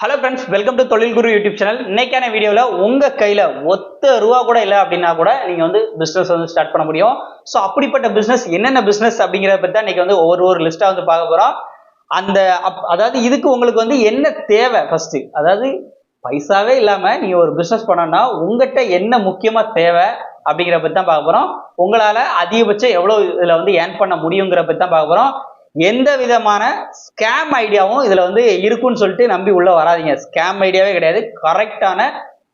Hello friends welcome to தொழில் குரு YouTube channel இன்னைக்கான வீடியோவில் உங்கள் கையில் ஒத்த ரூபா கூட இல்லை அப்படின்னா கூட நீங்கள் வந்து பிஸ்னஸ் வந்து ஸ்டார்ட் பண்ண முடியும். ஸோ அப்படிப்பட்ட பிஸ்னஸ் என்னென்ன பிஸ்னஸ் அப்படிங்கிறத பற்றி தான் இன்னைக்கு வந்து ஒவ்வொரு ஒரு லிஸ்ட்டாக வந்து பார்க்க போகிறோம் அந்த அப் அதாவது இதுக்கு உங்களுக்கு வந்து என்ன தேவை ஃபஸ்ட்டு அதாவது பைசாவே இல்லாமல் நீங்கள் ஒரு பிஸ்னஸ் பண்ணணும்னா உங்கள்கிட்ட என்ன முக்கியமாக தேவை அப்படிங்கிற பற்றி தான் பார்க்க போகிறோம் உங்களால் அதிகபட்சம் எவ்வளோ இதில் வந்து ஏர்ன் பண்ண முடியுங்கிற பற்றி தான் பார்க்க போகிறோம் எந்த விதமான ஸ்கேம் ஐடியாவும் இதுல வந்து இருக்குன்னு சொல்லிட்டு நம்பி உள்ள வராதீங்க. ஸ்கேம் ஐடியாவே கிடையாது. கரெக்டான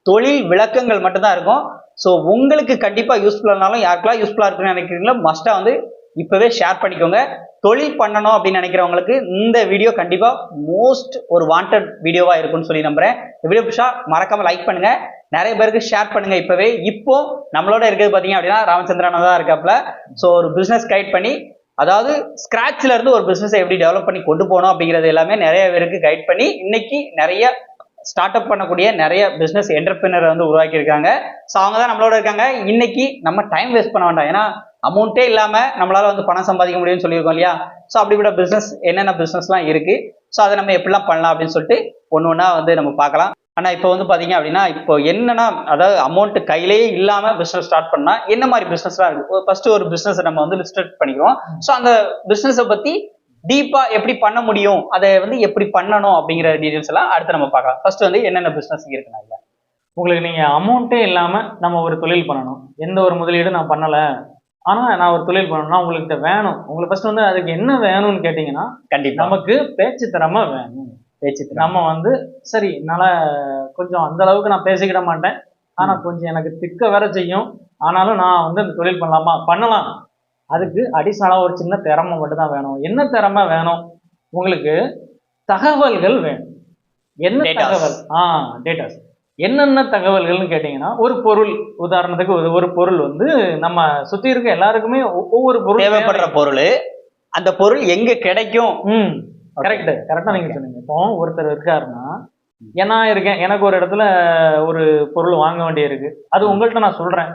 தொழில் விளக்கங்கள் மட்டும்தான் இருக்கும். ஸோ உங்களுக்கு கண்டிப்பாக யூஸ்ஃபுல்லானாலும் யாருக்கெல்லாம் யூஸ்ஃபுல்லாக இருக்குன்னு நினைக்கிறீங்களோ மஸ்ட்டாக வந்து இப்போவே ஷேர் பண்ணிக்கோங்க. தொழில் பண்ணணும் அப்படின்னு நினைக்கிறவங்களுக்கு இந்த வீடியோ கண்டிப்பாக மோஸ்ட் ஒரு வாண்டட் வீடியோவாக இருக்கும்னு சொல்லி நம்புகிறேன் இந்த வீடியோ பிடிச்சா மறக்காமல் லைக் பண்ணுங்கள் நிறைய பேருக்கு ஷேர் பண்ணுங்கள் இப்போவே. இப்போ நம்மளோட இருக்கிறது பார்த்தீங்க அப்படின்னா ராமச்சந்திரன் தான் இருக்காப்புல. ஸோ ஒரு பிஸ்னஸ் கைட் பண்ணி அதாவது ஸ்கிராச்ல இருந்து ஒரு பிஸ்னஸை எப்படி டெவலப் பண்ணி கொண்டு போகணும் அப்படிங்கிறது எல்லாமே நிறைய பேருக்கு கைட் பண்ணி இன்னைக்கு நிறைய ஸ்டார்ட் அப் பண்ணக்கூடிய நிறைய பிஸ்னஸ் என்டர்பிரினரை வந்து உருவாக்கியிருக்காங்க. ஸோ அவங்க தான் நம்மளோட இருக்காங்க. இன்னைக்கு நம்ம டைம் வேஸ்ட் பண்ண வேண்டாம். ஏன்னா அமௌண்ட்டே இல்லாமல் நம்மளால வந்து பணம் சம்பாதிக்க முடியும்னு சொல்லியிருக்கோம் இல்லையா? ஸோ அப்படிப்பட்ட பிஸ்னஸ் என்னென்ன பிஸ்னஸ்லாம் இருக்குது ஸோ அதை நம்ம எப்படிலாம் பண்ணலாம் அப்படின்னு சொல்லிட்டு ஒன்று ஒன்றா வந்து நம்ம பார்க்கலாம். ஆனா இப்போ வந்து பாத்தீங்க அப்படின்னா இப்போ என்னன்னா அதாவது அமௌண்ட் கையிலேயே இல்லாம பிசினஸ் ஸ்டார்ட் பண்ணா என்ன மாதிரி பிசினஸ்லாம் இருக்கு? ஃபர்ஸ்ட் ஒரு பிசினஸ் நம்ம வந்து லிஸ்ட் பண்ணிக்கிறோம். ஸோ அந்த பிசினஸை பத்தி டீப்பா எப்படி பண்ண முடியும்? அதை வந்து எப்படி பண்ணணும்? அப்படிங்கிற டீடைல்ஸ் எல்லாம் அடுத்து நம்ம பார்க்கலாம். ஃபர்ஸ்ட் வந்து என்னென்ன பிசினஸ் இருக்குன்னா இல்ல. உங்களுக்கு நீங்க அமௌண்ட்டே இல்லாம நம்ம ஒரு தொழில் பண்ணணும். எந்த ஒரு முதலீடும் நான் பண்ணல. ஆனா நான் ஒரு தொழில் பண்ணணும்னா உங்கள்கிட்ட வேணும். உங்களுக்கு ஃபர்ஸ்ட் வந்து அதுக்கு என்ன வேணும்னு கேட்டீங்கன்னா கண்டிப்பா. நமக்கு பேச்சு திறமை வேணும். பேச்சு. நம்ம வந்து சரி என்னால கொஞ்சம் அந்த அளவுக்கு நான் பேசிக்கிட மாட்டேன். ஆனா கொஞ்சம் எனக்கு திக்க வேற செய்யும். ஆனாலும் நான் வந்து இந்த தொழில் பண்ணலாமா? பண்ணலாம். அதுக்கு அடிஷனலா ஒரு சின்ன திறமை மட்டும் தான் வேணும். என்ன திறமை வேணும்? உங்களுக்கு தகவல்கள் வேணும். என்ன. தகவல்? ஆ டேட்டாஸ் என்னென்ன தகவல்கள்னு கேட்டிங்கன்னா ஒரு பொருள். உதாரணத்துக்கு ஒரு ஒரு பொருள் வந்து நம்ம சுத்தி இருக்க எல்லாருக்குமே ஒவ்வொரு பொருள் தேவைப்படுற பொருள் அந்த பொருள் எங்க கிடைக்கும்? ம். கரெக்ட் கரெக்டா நீங்க சொன்னீங்க. இப்போ ஒருத்தர் இருக்காருன்னா ஏன்னா இருக்கேன். எனக்கு ஒரு இடத்துல ஒரு பொருள் வாங்க வேண்டிய இருக்கு அது உங்கள்ட்ட நான் சொல்றேன்.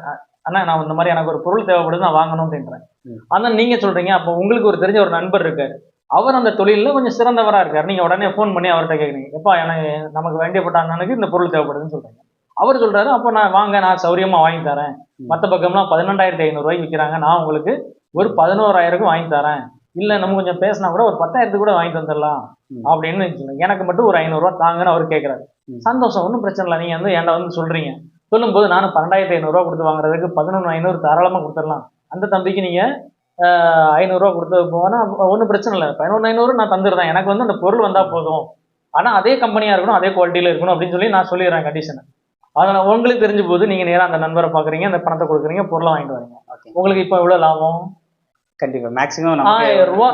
அண்ணா நான் இந்த மாதிரி எனக்கு ஒரு பொருள் தேவைப்படுது நான் வாங்கணும் அப்படின்றேன். ஆனா நீங்க சொல்றீங்க அப்போ உங்களுக்கு ஒரு தெரிஞ்ச ஒரு நண்பர் இருக்காரு. அவர் அந்த தொழில்ல கொஞ்சம் சிறந்தவரா இருக்காரு. நீங்க உடனே ஃபோன் பண்ணி அவர்கிட்ட கேக்குறீங்க. எப்பா எனக்கு நமக்கு வேண்டியப்பட்ட அண்ணனுக்கு இந்த பொருள் தேவைப்படுதுன்னு சொல்றீங்க. அவர் சொல்றாரு அப்போ நான் வாங்க நான் சௌரியமா வாங்கி தரேன். ம். மத்த பக்கம்லாம் பதினெண்டாயிரத்தி ஐநூறு ரூபாய்க்கு விற்கிறாங்க நான் உங்களுக்கு ஒரு பதினோராயிரம் வாங்கி தரேன். இல்ல நம்ம கொஞ்சம் பேசினா கூட ஒரு பத்தாயிரத்துக்கு கூட வாங்கி தந்துடலாம் ம். அப்படின்னு சொல்லுங்க எனக்கு மட்டும் ஒரு ஐநூறுரூவா தாங்கன்னு அவர் கேட்குறாரு. சந்தோஷம் ஒன்றும் பிரச்சனை இல்லை. நீங்கள் வந்து என்கிட்ட வந்து சொல்றீங்க? சொல்லும்போது நானும் பன்னெண்டாயிரத்தி ஐநூறுரூவா கொடுத்து வாங்குறதுக்கு பதினொன்று ஐநூறு தாராளமாக கொடுத்துடலாம். அந்த தம்பிக்கு நீங்கள் ஐநூறுரூவா கொடுத்து போனால் ஒன்றும் பிரச்சனை இல்லை. பதினொன்று ஐநூறு நான் தந்துடுறேன். எனக்கு வந்து அந்த பொருள் வந்தால் போதும். ஆனால் அதே கம்பெனியாக இருக்கணும் அதே குவாலிட்டியில் இருக்கணும் அப்படின்னு சொல்லி நான் சொல்லிடுறேன் கண்டிஷனை அதனால் உங்களுக்கு தெரிஞ்ச போது நீங்கள் நேராக அந்த நண்பரை பார்க்குறீங்க அந்த பணத்தை கொடுக்குறீங்க பொருளை வாங்கிட்டு வரீங்க. உங்களுக்கு இப்போ எவ்வளோ லாபம்? கண்டிப்பா. மேக்ஸிமம் ஆயிரம் ரூபா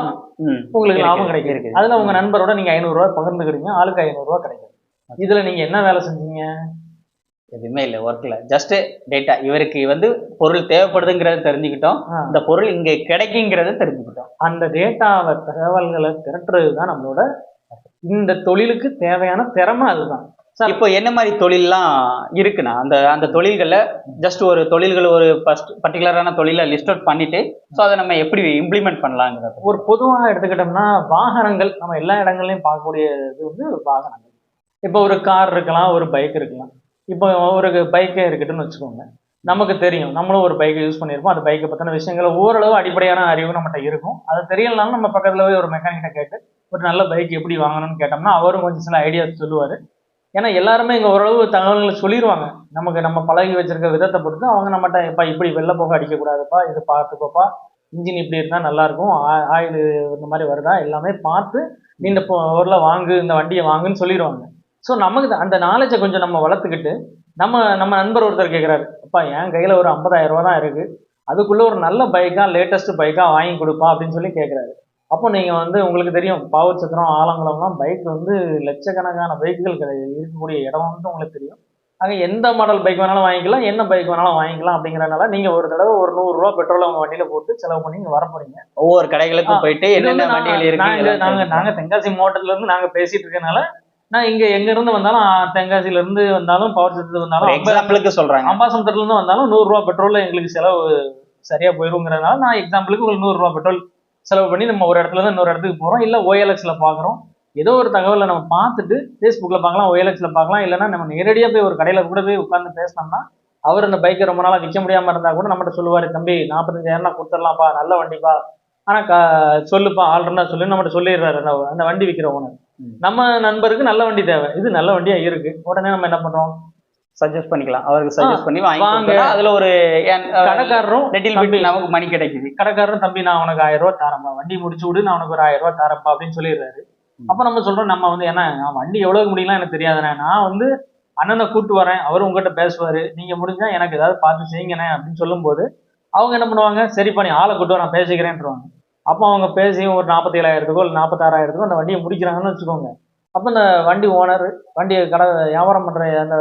உங்களுக்கு லாபம் கிடைக்கும். அதுல உங்க நண்பரோட நீங்க ஐநூறு ரூபாய் பகிர்ந்துக்கிறீங்க ஆளுக்கு ஐநூறு ரூபாய் கிடைக்கும். இதுல நீங்க என்ன வேலை செஞ்சீங்க? எதுவுமே இல்லை ஒர்க்ல ஜஸ்ட் டேட்டா இவருக்கு வந்து பொருள் தேவைப்படுதுங்கிறத தெரிஞ்சுக்கிட்டோம். இந்த பொருள் இங்க கிடைக்குங்கிறத தெரிஞ்சுக்கிட்டோம். அந்த டேட்டாவை தகவல்களை திரட்டுறது தான் நம்மளோட இந்த தொழிலுக்கு தேவையான திறமை அதுதான். இப்போ என்ன மாதிரி தொழில்லாம் இருக்குண்ணா? அந்த அந்த தொழில்கள்ல ஜஸ்ட் ஒரு தொழில்கள் ஒரு ஃபர்ஸ்ட் பர்டிகுலரான தொழிலை லிஸ்ட் அவுட் பண்ணிட்டு ஸோ அதை நம்ம எப்படி இம்ப்ளிமெண்ட் பண்ணலாங்கிறது ஒரு பொதுவாக எடுத்துக்கிட்டோம்னா வாகனங்கள் நம்ம எல்லா இடங்கள்லையும் பார்க்கக்கூடிய இது வந்து வாகனங்கள். இப்போ ஒரு கார் இருக்கலாம் ஒரு பைக் இருக்கலாம். இப்போ ஒரு பைக்கே இருக்கட்டும்னு வச்சுக்கோங்க. நமக்கு தெரியும் நம்மளும் ஒரு பைக்கை யூஸ் பண்ணியிருப்போம். அந்த பைக்கை பற்றின விஷயங்கள் ஓரளவு அடிப்படையான அறிவு நம்மகிட்ட இருக்கும். அது தெரியலனாலும் நம்ம பக்கத்துல போய் ஒரு மெக்கானிக்கிட்ட கேட்டு ஒரு நல்ல பைக் எப்படி வாங்கணும்னு கேட்டோம்னா அவரும் கொஞ்சம் சில ஐடியாஸ் சொல்லுவார். ஏன்னா எல்லாருமே இங்கே ஓரளவு தகவல்களை சொல்லிடுவாங்க நமக்கு நம்ம பழகி வச்சிருக்க விதத்தை பொறுத்து அவங்க நம்மகிட்ட இப்போ இப்படி வெளில போக அடிக்கக்கூடாதுப்பா இது பார்த்துக்கோப்பா இன்ஜின் இப்படி இருந்தால் நல்லாயிருக்கும் ஆயில் இந்த மாதிரி வருதா? எல்லாமே பார்த்து நீ இந்த பொருளை வாங்கு இந்த வண்டியை வாங்குன்னு சொல்லிடுவாங்க ஸோ நமக்கு அந்த நாலேஜை கொஞ்சம் நம்ம வளர்த்துக்கிட்டு நம்ம நம்ம நண்பர் ஒருத்தர் கேட்குறாரு அப்பா என் கையில் ஒரு 50000 ரூபா தான் இருக்குது அதுக்குள்ளே ஒரு நல்ல பைக்காக லேட்டஸ்ட் பைக்காக வாங்கி கொடுப்பா அப்படின்னு சொல்லி கேட்குறாரு அப்போ நீங்கள் வந்து உங்களுக்கு தெரியும் பாவூர் சத்திரம் ஆலங்குளம்லாம் பைக் வந்து லட்சக்கணக்கான பைக்குகள் இருக்கக்கூடிய இடம் வந்து உங்களுக்கு தெரியும். அங்கே எந்த மாடல் பைக் வேணாலும் வாங்கிக்கலாம் என்ன பைக் வேணாலும் வாங்கிக்கலாம் அப்படிங்கிறனால நீங்கள் ஒரு தடவை ஒரு நூறுரூவா பெட்ரோல் உங்கள் வண்டியில் போட்டு செலவு பண்ணி இங்கே வர போறீங்க ஒவ்வொரு கடைகளுக்கும் போயிட்டு என்னென்ன வண்டிகள் இருக்கு நாங்க நாங்க தென்காசி மாவட்டத்துல இருந்து நாங்க பேசிட்டு இருக்கனால நான் இங்க எங்க இருந்து வந்தாலும் ஆ, தென்காசியில இருந்து வந்தாலும் பவர் சத்து வந்தாலும் எக்ஸாம்பிளுக்கு சொல்றாங்க. அம்பாசமுத்திரத்துல இருந்து வந்தாலும் நூறு ரூபா பெட்ரோல் எங்களுக்கு செலவு சரியா போயிருங்கிறதுனால நான் எக்ஸாம்பிளுக்கு உங்களுக்கு நூறு ரூபா பெட்ரோல் செலவு பண்ணி நம்ம ஒரு இடத்துல இருந்து இன்னொரு இடத்துக்கு போறோம். இல்ல ஓஎல்எக்ஸ்ல பாக்குறோம். ஏதோ ஒரு தகவலை நம்ம பார்த்துட்டு ஃபேஸ்புக்கில் பார்க்கலாம் OLX-ல பார்க்கலாம். இல்லைன்னா நம்ம நேரடியாக போய் ஒரு கடையில் கூட போய் உட்காந்து பேசினோம்னா அவர் அந்த பைக்கை ரொம்ப நாளாக விற்க முடியாமல் இருந்தால் கூட நம்மகிட்ட சொல்லுவார் தம்பி நாற்பத்தஞ்சாயிரம் கொடுத்துடலாம்ப்பா நல்ல வண்டிப்பா. ஆனால் க சொல்லுப்பா இருந்தா சொல்லு. நம்மகிட்ட சொல்லிடுறாரு அந்த அந்த வண்டி விற்கிற ஓனர். நம்ம நண்பருக்கு நல்ல வண்டி தேவை. இது நல்ல வண்டியா இருக்கு. உடனே நம்ம என்ன பண்றோம் சஜஸ்ட் பண்ணிக்கலாம். அவருக்கு சஜஸ்ட் பண்ணி வாங்கி அதுல ஒரு கடைக்காரரும் லிட்டில் பிட் நமக்கு மணி கிடைக்குது. கடைக்காரரும் தம்பி நான் உனக்கு ஆயிரம் ரூபாய் தரேன்ப்பா வண்டி முடிச்சு விடு நான் உனக்கு ஒரு ஆயிரம் ரூபாய் தரேன்ப்பா அப்படின்னு சொல்லிடுறாரு. அப்ப நம்ம சொல்றோம் நம்ம வந்து என்ன நான் வண்டி எவ்வளவு முடியலாம் எனக்கு தெரியாதுண்ணே. நான் வந்து அண்ணனை கூட்டு வரேன். அவர் உங்ககிட்ட பேசுவாரு. நீங்க முடிஞ்சா எனக்கு ஏதாவது பார்த்து செய்யுங்கண்ணே அப்படின்னு சொல்லும்போது அவங்க என்ன பண்ணுவாங்க சரிப்பா நீ ஆளை கூட்டு வா, நான் பேசிக்கிறேன்றாங்க அப்போ அவங்க பேசி ஒரு நாற்பத்தி ஏழாயிரத்துக்கோ இல்லை நாற்பத்தாறாயிரத்துக்கோ அந்த வண்டியை முடிக்கிறாங்கன்னு வச்சுக்கோங்க. அப்போ இந்த வண்டி ஓனர் வண்டியை கடை வியாபாரம் பண்ற அந்த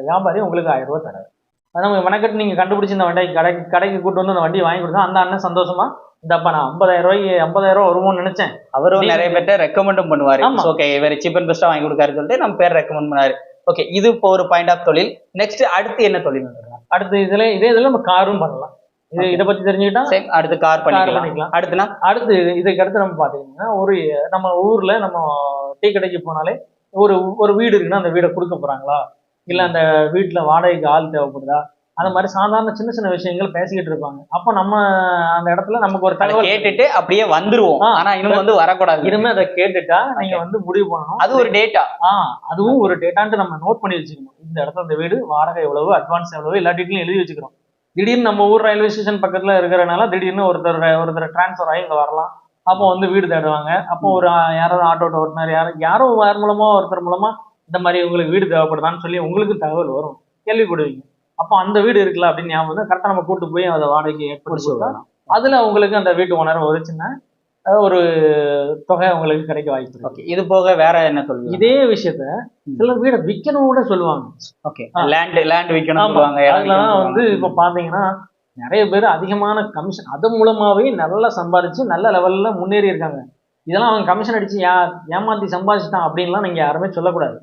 வியாபாரி உங்களுக்கு ஆயிரம் ரூபாய் தராரு. அது நம்ம மெனக்கட்டு நீங்க கண்டுபிடிச்சி இந்த வண்டியை கடைக்கு கடைக்கு கூட்டு வந்து அந்த வண்டியை வாங்கி கொடுத்தா அந்த அண்ணன் சந்தோஷமா இந்தப்பா நான் ஐம்பதாயிரம் ரூபாய்க்கு ஐம்பதாயிரம் ரூபாய் வருமோன்னு நினைச்சேன். அவரும் நிறைய பேர்ட்ட ரெக்கமெண்டும் பண்ணுவாரு. ஓகே இவர் சீப் அண்ட் பெஸ்டா வாங்கி கொடுக்காரு சொல்லிட்டு நம்ம பேர் ரெக்கமெண்ட் பண்ணாரு. ஓகே இது இப்போ ஒரு பாயிண்ட் ஆஃப் தொழில். நெக்ஸ்ட் அடுத்து என்ன தொழில் அடுத்து இதுல இதே இதுல நம்ம காரும் பண்ணலாம். இது. இதை பத்தி தெரிஞ்சுக்கிட்டா? அடுத்து கார் பண்ணிக்கலாம். பண்ணிக்கலாம். அடுத்துனா? அடுத்து இது- இதுக்கு அடுத்து நம்ம பாத்தீங்கன்னா ஒரு நம்ம ஊர்ல நம்ம டீ கடைக்கு போனாலே ஒரு ஒரு வீடு இருக்குன்னா அந்த வீடை கொடுக்க போறாங்களா? இல்ல அந்த வீட்டுல வாடகைக்கு ஆள் தேவைப்படுதா? அந்த மாதிரி சாதாரண சின்ன சின்ன விஷயங்கள் பேசிக்கிட்டு இருப்பாங்க. அப்போ நம்ம அந்த இடத்துல நமக்கு ஒரு தகவல் கேட்டுட்டு அப்படியே வந்துருவோம். ஆனா இன்னும் வந்து வரக்கூடாது. இனிமே அதை கேட்டுட்டா நீங்க வந்து முடிவு பண்ணணும். அது ஒரு டேட்டா ஆ அதுவும் ஒரு டேட்டான்ட்டு நம்ம நோட் பண்ணி வச்சுக்கணும். இந்த இடத்துல இந்த வீடு வாடகை எவ்வளவு அட்வான்ஸ் எவ்வளவு எல்லா டீட்டெயிலும் எழுதி வச்சுக்கிறோம். திடீர்னு நம்ம ஊர் ரயில்வே ஸ்டேஷன் பக்கத்துல இருக்கிறனால திடீர்னு ஒருத்தர் ஒருத்தர் டிரான்ஸ்ஃபர் ஆகி இங்க வரலாம். அப்போ வந்து வீடு தேடுவாங்க. அப்போ ஒரு யாராவது ஆட்டோ ஓட்டுனார் யாரும் யாரோ யார் மூலமா ஒருத்தர் மூலமா இந்த மாதிரி உங்களுக்கு வீடு தேவைப்படுதான்னு சொல்லி உங்களுக்கு தகவல் வரும். கேள்விப்படுவீங்க. அப்போ அந்த வீடு இருக்குல்ல அப்படின்னு ஞாபகம் வந்து கரெக்டாக நம்ம கூட்டு போய் அதை வாடகைக்கு ஏற்படுத்தி அதுல உங்களுக்கு அந்த வீட்டு ஓனர் ஒரு சின்ன ஒரு தொகை உங்களுக்கு கிடைக்க வாய்ப்பு ஓகே. இது போக வேற என்ன தொழில் இதே விஷயத்த ம். சிலர் வீடை விற்கணும் கூட சொல்லுவாங்க. ஓகே. லேண்ட் லேண்ட் விற்கணும். சொல்லுவாங்க அதெல்லாம் வந்து. இப்ப பாத்தீங்கன்னா நிறைய பேர் அதிகமான கமிஷன் அது மூலமாகவே நல்லா சம்பாதிச்சு நல்ல லெவலில் முன்னேறி இருக்காங்க. இதெல்லாம் அவன் கமிஷன் அடித்து யா ஏமாத்தி சம்பாதிச்சிட்டான் அப்படின்லாம் நீங்கள் யாருமே சொல்லக்கூடாது.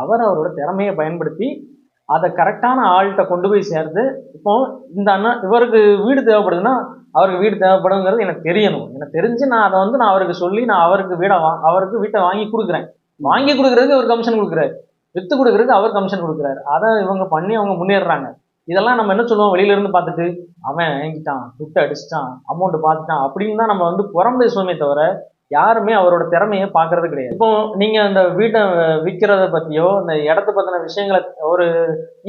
அவர் அவரோட திறமையை பயன்படுத்தி அதை கரெக்டான ஆள்கிட்ட கொண்டு போய் சேர்த்து இப்போ இந்த அண்ணா இவருக்கு வீடு தேவைப்படுதுன்னா அவருக்கு வீடு தேவைப்படுங்கிறது எனக்கு தெரியணும். எனக்கு தெரிஞ்சு நான் அதை வந்து நான் அவருக்கு சொல்லி நான் அவருக்கு வீடை வா அவருக்கு வீட்டை வாங்கி கொடுக்குறேன். வாங்கி கொடுக்குறதுக்கு அவர் கமிஷன் கொடுக்குறாரு. வித்து கொடுக்குறதுக்கு அவர் கமிஷன் கொடுக்குறாரு. அதை இவங்க பண்ணி அவங்க முன்னேறுறாங்க. இதெல்லாம் நம்ம என்ன சொல்லுவோம்? வெளியிலேருந்து பார்த்துட்டு அவன் வாங்கிட்டான் துட்டு அடிச்சிட்டான் அமௌண்ட் பார்த்துட்டான் அப்படின்னு தான் நம்ம வந்து புறம் பேசுவோமே தவிர யாருமே அவரோட திறமையை பார்க்கறது கிடையாது. இப்போ நீங்கள் அந்த வீட்டை விற்கிறத பற்றியோ இந்த இடத்த பற்றின விஷயங்களை ஒரு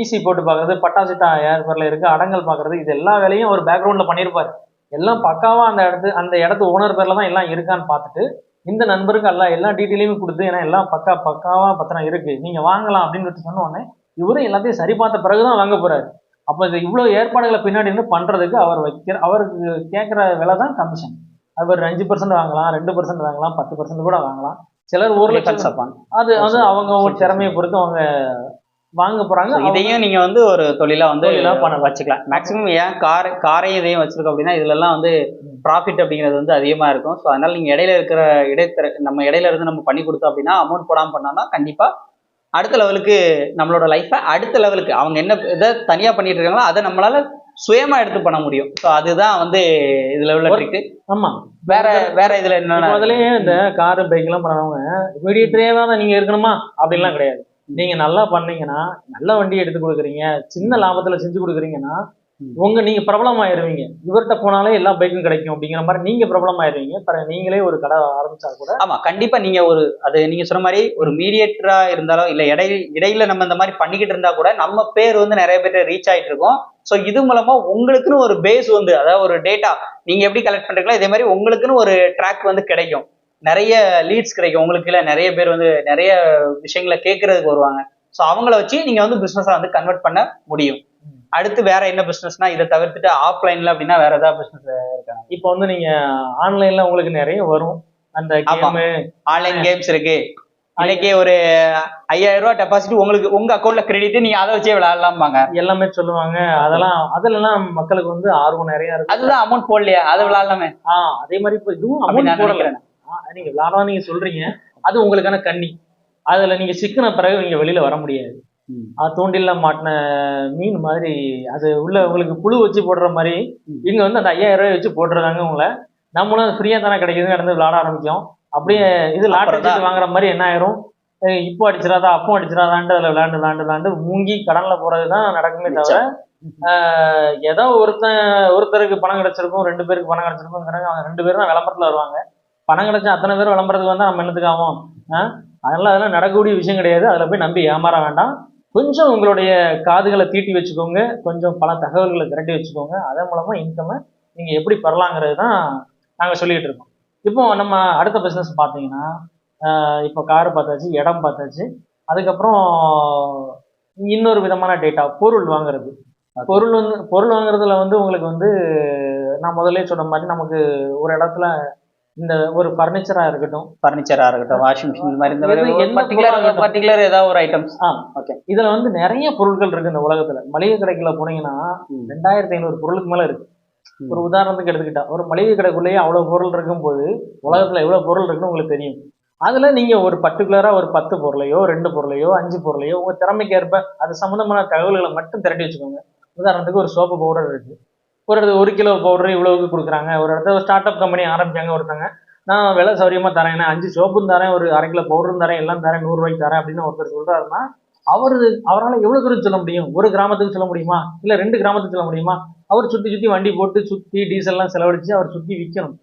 ஈசி போட்டு பார்க்கறது பட்டாசிட்டா யார் இருக்க அடங்கல் பார்க்கறது இது எல்லா வேலையும் ஒரு பேக்ரவுண்டில் பண்ணியிருப்பார். எல்லாம் பக்காவாக அந்த இடத்து அந்த இடத்து ஓனர் பேரில் தான் எல்லாம் இருக்கான்னு பார்த்துட்டு இந்த நண்பருக்கு எல்லாம் எல்லா டீட்டெயிலையுமே கொடுத்து ஏன்னா எல்லாம் பக்கா பக்காவாக பத்திரம் இருக்குது நீங்கள் வாங்கலாம் அப்படின்னு சொன்ன உடனே இவரும் எல்லாத்தையும் சரி பார்த்த பிறகு தான் வாங்க போகிறாரு அப்ப இது இவ்வளவு ஏற்பாடுகளை பின்னாடி இருந்து பண்றதுக்கு அவர் வைக்கிற அவருக்கு கேட்கிற விலை தான் கமிஷன் அவர் அஞ்சு பர்சன்ட் வாங்கலாம் ரெண்டு பர்சன்ட் வாங்கலாம் பத்து பர்சன்ட் கூட வாங்கலாம். சிலர் ஒரு லட்சம். அது அது அவங்க ஒரு திறமையை பொறுத்து அவங்க வாங்க போறாங்க. இதையும் நீங்க வந்து ஒரு தொழிலா வந்து பண்ணலாம். வச்சுக்கலாம். மேக்ஸிமம் ஏன் கார் காரையும் இதையும் வச்சிருக்கோம் அப்படின்னா இதுல எல்லாம் வந்து ப்ராஃபிட் அப்படிங்கிறது வந்து அதிகமா இருக்கும். ஸோ அதனால நீங்க இடையில இருக்கிற இடைத்தர நம்ம இடையில இருந்து நம்ம பண்ணி கொடுத்தோம் அப்படின்னா அமௌண்ட் போடாம பண்ணோம்னா கண்டிப்பா அடுத்த லெவலுக்கு நம்மளோட லைஃப்பை அடுத்த லெவலுக்கு அவங்க என்ன இதை தனியா பண்ணிட்டு இருக்காங்களோ அதை நம்மளால சுயமா எடுத்து பண்ண முடியும். ஸோ அதுதான் வந்து இதுல உள்ள ட்ரிக் ஆமா. வேற வேற இதுல என்னன்னா? அதுலயே இந்த கார் பைக் எல்லாம் பண்ணவங்க இமீடியட்டே தான் நீங்க இருக்கணுமா? அப்படின்லாம் கிடையாது. நீங்க நல்லா பண்ணீங்கன்னா நல்ல வண்டி எடுத்து கொடுக்குறீங்க சின்ன லாபத்துல செஞ்சு கொடுக்குறீங்கன்னா. உங்க நீங்க பிரபலம் ஆயிருவீங்க இவர்கிட்ட போனாலே எல்லா பைக்கும் கிடைக்கும் அப்படிங்கிற மாதிரி நீங்க பிரபலம் ஆயிருவீங்க பிறகு நீங்களே ஒரு கடை ஆரம்பிச்சா கூட ஆமா கண்டிப்பா நீங்க ஒரு அது நீங்க சொன்ன மாதிரி ஒரு மீடியேட்டரா இருந்தாலும் இல்ல இடை இடையில நம்ம இந்த மாதிரி பண்ணிக்கிட்டு இருந்தா கூட நம்ம பேர் வந்து நிறைய பேர்ட்ட ரீச் ஆயிட்டு இருக்கோம் சோ இது மூலமா உங்களுக்குன்னு ஒரு பேஸ் வந்து அதாவது ஒரு டேட்டா நீங்க எப்படி கலெக்ட் பண்றீங்களோ இதே மாதிரி உங்களுக்குன்னு ஒரு ட்ராக் வந்து கிடைக்கும். நிறைய லீட்ஸ் கிடைக்கும் உங்களுக்கு இல்ல நிறைய பேர் வந்து நிறைய விஷயங்களை கேட்கறதுக்கு வருவாங்க. சோ அவங்கள வச்சு நீங்க வந்து பிசினஸா வந்து கன்வெர்ட் பண்ண முடியும். அடுத்து வேற என்ன பிசினஸ்னா இதை தவிர்த்துட்டு ஆஃப்லைன்ல அப்படின்னா வேற ஏதாவது பிசினஸ் இருக்காங்க. இப்போ வந்து நீங்க ஆன்லைன்ல உங்களுக்கு நிறைய வரும். அந்த ஆன்லைன் கேம்ஸ் இருக்கு. இன்னைக்கு ஒரு ஐயாயிரம் ரூபாய் டெபாசிட் உங்களுக்கு உங்க அக்கௌண்ட்ல கிரெடிட் நீங்க அதை வச்சே விளையாடலாம்பாங்க. எல்லாமே சொல்லுவாங்க. அதெல்லாம் அதுலலாம் மக்களுக்கு வந்து ஆர்வம் நிறைய இருக்கு. அதுதான் அமௌண்ட் போடலையா அதை விளையாடலாமே. ஆஹ் அதே மாதிரி இப்போ இதுவும் அமௌண்ட் போடல. நீங்க விளாடலாம் நீங்க சொல்றீங்க. அது உங்களுக்கான கண்ணி. அதுல நீங்க சிக்கின பிறகு நீங்க வெளியில வர முடியாது. தூண்டில்ல மாட்டின மீன் மாதிரி அது உள்ள உங்களுக்கு புழு வச்சு போடுற மாதிரி. இங்க வந்து அந்த ஐயாயிரம் ரூபாய் வச்சு போட்டுருந்தாங்க உங்களை நம்மளும் ஃப்ரீயா தானே கிடைக்குதுன்னு நடந்து விளாட ஆரம்பிச்சோம். அப்படியே இது லாட்டரி வாங்குற மாதிரி என்ன ஆயிரும்? இப்போ அடிச்சிடாதா அப்போ அடிச்சிடாதான்ட்டு அதில் விளையாண்டு விளையாண்டு விளையாண்டு மூங்கி கடன்ல போறது தான் நடக்குமே தவிர ஆஹ் ஏதோ ஒருத்தன் ஒருத்தருக்கு பணம் கிடைச்சிருக்கும் ரெண்டு பேருக்கு பணம் கிடைச்சிருக்கும் அவங்க ரெண்டு பேரும் தான் விளம்பரத்துல வருவாங்க. பணம் கிடைச்சா அத்தனை பேர் விளம்பரத்துக்கு வந்தா நம்ம என்னத்துக்கு ஆகும் ஆஹ் அதனால அதெல்லாம் நடக்கக்கூடிய விஷயம் கிடையாது. அதுல போய் நம்பி ஏமாற வேண்டாம். கொஞ்சம் உங்களுடைய காதுகளை தீட்டி வச்சுக்கோங்க. கொஞ்சம் பல தகவல்களை திரட்டி வச்சுக்கோங்க. அதன் மூலமா இன்கம்மை நீங்க எப்படி பெறலாங்கிறது தான் நாங்க சொல்லிட்டு இருக்கோம். இப்போ நம்ம அடுத்த பிசினஸ் பார்த்தீங்கன்னா இப்போ கார் பார்த்தாச்சு இடம் பார்த்தாச்சு. அதுக்கப்புறம் இன்னொரு விதமான டேட்டா பொருள் வாங்குறது. பொருள் வந்து பொருள் வாங்குறதுல வந்து உங்களுக்கு வந்து நான் முதல்ல சொன்ன மாதிரி நமக்கு ஒரு இடத்துல இந்த ஒரு ஃபர்னிச்சரா இருக்கட்டும் ஃபர்னிச்சரா இருக்கட்டும் வாஷிங் மிஷின் இந்த மாதிரி இந்த மாதிரி பர்டிகுலர் பர்டிகுலர் ஏதாவது ஒரு ஐட்டம்ஸ் ஆ ஓகே இதுல வந்து நிறைய பொருட்கள் இருக்கு இந்த உலகத்துல. மளிகை கடைக்குள்ள போனீங்கன்னா ரெண்டாயிரத்தி ஐநூறு பொருளுக்கு மேல இருக்கு. ஒரு உதாரணத்துக்கு எடுத்துக்கிட்டா ஒரு மளிகை கடைக்குள்ளேயே அவ்வளவு பொருள் இருக்கும்போது உலகத்துல எவ்வளவு பொருள் இருக்குன்னு உங்களுக்கு தெரியும். அதுல நீங்க ஒரு பர்டிகுலரா ஒரு பத்து பொருளையோ ரெண்டு பொருளையோ அஞ்சு பொருளையோ உங்க திறமைக்கு ஏற்ப அது சம்பந்தமான தகவல்களை மட்டும் திரட்டி வச்சுக்கோங்க. உதாரணத்துக்கு ஒரு சோப்பு பவுடர் இருக்கு. ஒரு இடத்துல ஒரு கிலோ பவுடர் இவ்வளவுக்கு கொடுக்குறாங்க. ஒரு இடத்துல ஸ்டார்ட் அப் கம்பெனி ஆரம்பிச்சாங்க ஒருத்தங்க. நான் விலை சௌரியமாக தரேன். என்ன அஞ்சு சோப்பும் தரேன் ஒரு அரை கிலோ பவுடரும் தரேன் எல்லாம் தரேன் நூறுரூவாய்க்கு தரேன் அப்படின்னு ஒருத்தர் சொல்கிறாருன்னா அவர் அவரால் எவ்வளோ தூரம் சொல்ல முடியும்? ஒரு கிராமத்துக்கு சொல்ல முடியுமா? இல்லை ரெண்டு கிராமத்துக்கு சொல்ல முடியுமா? அவர் சுற்றி சுற்றி வண்டி போட்டு சுற்றி டீசல்லாம் செலவழிச்சு அவர் சுற்றி விற்கணும்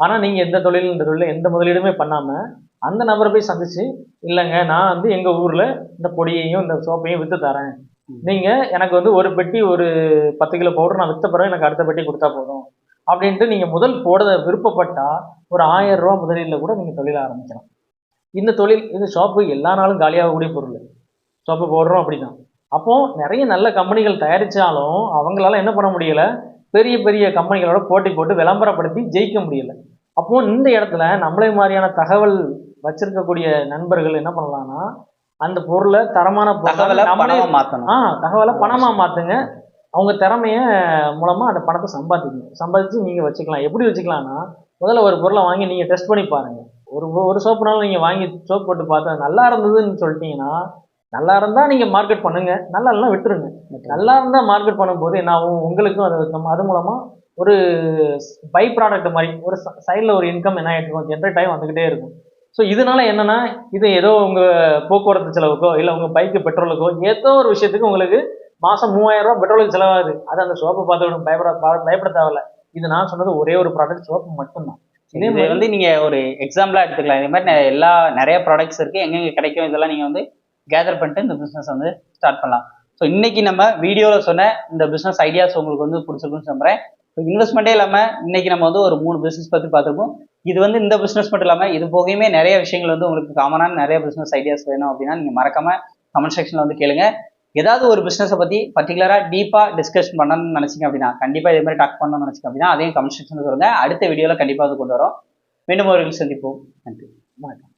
ஆனால் நீங்கள் எந்த தொழில் இந்த தொழில் எந்த முதலீடுமே பண்ணாமல் அந்த நபரை போய் சந்திச்சு இல்லைங்க நான் வந்து எங்கள் ஊரில் இந்த பொடியையும் இந்த சோப்பையும் விற்று தரேன். நீங்க எனக்கு வந்து ஒரு பெட்டி ஒரு பத்து கிலோ பவுடர் நான் வித்த பிறகு எனக்கு அடுத்த பெட்டி கொடுத்தா போதும். அப்படின்ட்டு நீங்க முதல் போட விருப்பப்பட்டா ஒரு ஆயிரம் ரூபா முதலீடுல கூட நீங்க தொழில் ஆரம்பிக்கலாம். இந்த தொழில் இந்த ஷாப்பு எல்லா நாளும் காலியாகக்கூடிய பொருள். ஷாப்பு போடுறோம் அப்படிதான் அப்போ நிறைய நல்ல கம்பெனிகள் தயாரிச்சாலும் அவங்களால என்ன பண்ண முடியல? பெரிய பெரிய கம்பெனிகளோட போட்டி போட்டு விளம்பரப்படுத்தி ஜெயிக்க முடியல. அப்போ இந்த இடத்துல நம்மளே மாதிரியான தகவல் வச்சிருக்கக்கூடிய நண்பர்கள் என்ன பண்ணலாம்னா அந்த பொருளை தரமான பொருளை நம்மளே மாத்தணும். ஆ தகவலை பணமா மாத்துங்க. அவங்க திறமைய மூலமா அந்த பணத்தை சம்பாதிக்கணும். சம்பாதிச்சு நீங்க வச்சுக்கலாம். எப்படி வச்சுக்கலாம்னா முதல்ல ஒரு பொருளை வாங்கி நீங்க டெஸ்ட் பண்ணி பாருங்க. ஒரு ஒரு சோப்புனாலும் நீங்க வாங்கி சோப் போட்டு பார்த்தா நல்லா இருந்ததுன்னு சொல்லிட்டீங்கன்னா நல்லா இருந்தா நீங்க மார்க்கெட் பண்ணுங்க. நல்லா விட்டுருங்க. நல்லா இருந்தா மார்க்கெட் பண்ணும்போது என்ன ஆகும்? உங்களுக்கும் அது அது மூலமா ஒரு பை ப்ராடக்ட் மாதிரி ஒரு சைடில் ஒரு இன்கம் என்ன ஆகிட்டு ஜென்ரேட் ஆகி வந்துகிட்டே இருக்கும். ஸோ இதனால என்னன்னா இது ஏதோ உங்க போக்குவரத்து செலவுக்கோ இல்லை உங்க பைக்கு பெட்ரோலுக்கோ ஏதோ ஒரு விஷயத்துக்கு உங்களுக்கு மாசம் மூவாயிரம் ரூபாய் பெட்ரோலுக்கு செலவாகுது. அது அந்த சோப்பை பார்த்து பயப்பட பயப்பட தேவையில்ல. இது நான் சொன்னது ஒரே ஒரு ப்ராடக்ட் சோப்பு மட்டும்தான். இதே மாதிரி வந்து நீங்க ஒரு எக்ஸாம்பிளா எடுத்துக்கலாம். இதே மாதிரி எல்லா நிறைய ப்ராடக்ட்ஸ் இருக்கு. எங்கெங்க கிடைக்கும் இதெல்லாம் நீங்க வந்து கேதர் பண்ணிட்டு இந்த பிசினஸ் வந்து ஸ்டார்ட் பண்ணலாம். ஸோ இன்னைக்கு நம்ம வீடியோல சொன்ன இந்த பிசினஸ் ஐடியாஸ் உங்களுக்கு வந்து பிடிச்சிருக்குன்னு நம்புறேன். இன்வெஸ்ட்மெண்ட்டே இல்லாம இன்னைக்கு நம்ம வந்து ஒரு மூணு பிசினஸ் பத்தி பார்த்துருக்கோம். இது வந்து இந்த பிஸ்னஸ் மட்டும் இல்லாமல் இது போகையுமே நிறைய விஷயங்கள் வந்து உங்களுக்கு காமனான நிறைய பிஸ்னஸ் ஐடியாஸ் வேணும் அப்படின்னா நீங்கள் மறக்காம கமெண்ட் செக்ஷனில் வந்து கேளுங்க. ஏதாவது ஒரு பிஸ்னஸை பற்றி பர்டிகுலராக டீப்பாக டிஸ்கஷன் பண்ணணும்னு நினச்சிங்க அப்படின்னா கண்டிப்பாக இதே மாதிரி டாக் பண்ணணும்னு நினச்சிங்க அப்படின்னா அதையும் கமெண்ட் செக்ஷனில் சொல்லுங்கள் அடுத்த வீடியோவில் கண்டிப்பாக அது கொண்டு வரோம். மீண்டும் ஒரு சந்திப்போம். நன்றி. வணக்கம்.